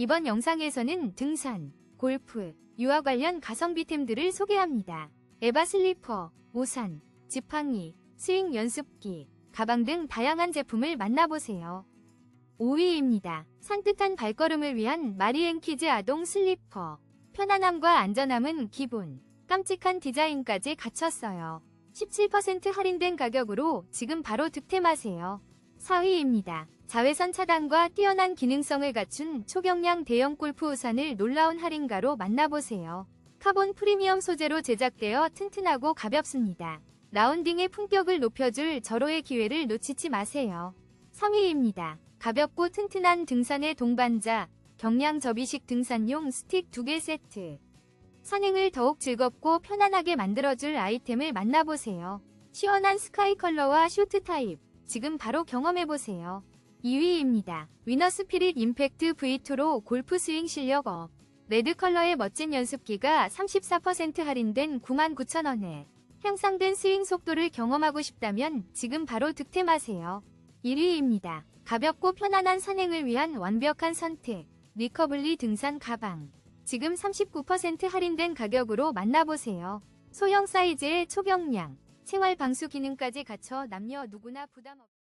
이번 영상에서는 등산, 골프, 유아 관련 가성비템들을 소개합니다. 에바 슬리퍼, 우산, 지팡이, 스윙 연습기, 가방 등 다양한 제품을 만나보세요. 5위입니다. 산뜻한 발걸음을 위한 마리앤키즈 아동 슬리퍼. 편안함과 안전함은 기본. 깜찍한 디자인까지 갖췄어요. 17% 할인된 가격으로 지금 바로 득템하세요. 4위입니다. 자외선 차단과 뛰어난 기능성을 갖춘 초경량 대형 골프 우산을 놀라운 할인가로 만나보세요. 카본 프리미엄 소재로 제작되어 튼튼하고 가볍습니다. 라운딩의 품격을 높여줄 절호의 기회를 놓치지 마세요. 3위입니다. 가볍고 튼튼한 등산의 동반자, 경량 접이식 등산용 스틱 2개 세트. 산행을 더욱 즐겁고 편안하게 만들어줄 아이템을 만나보세요. 시원한 스카이 컬러와 쇼트 타입. 지금 바로 경험해보세요. 2위입니다. 위너 스피릿 임팩트 V2로 골프 스윙 실력 업. 레드 컬러의 멋진 연습기가 34% 할인된 99,000원에 향상된 스윙 속도를 경험하고 싶다면 지금 바로 득템하세요. 1위입니다. 가볍고 편안한 산행을 위한 완벽한 선택. 리커블리 등산 가방. 지금 39% 할인된 가격으로 만나보세요. 소형 사이즈의 초경량, 생활 방수 기능까지 갖춰 남녀 누구나 부담 없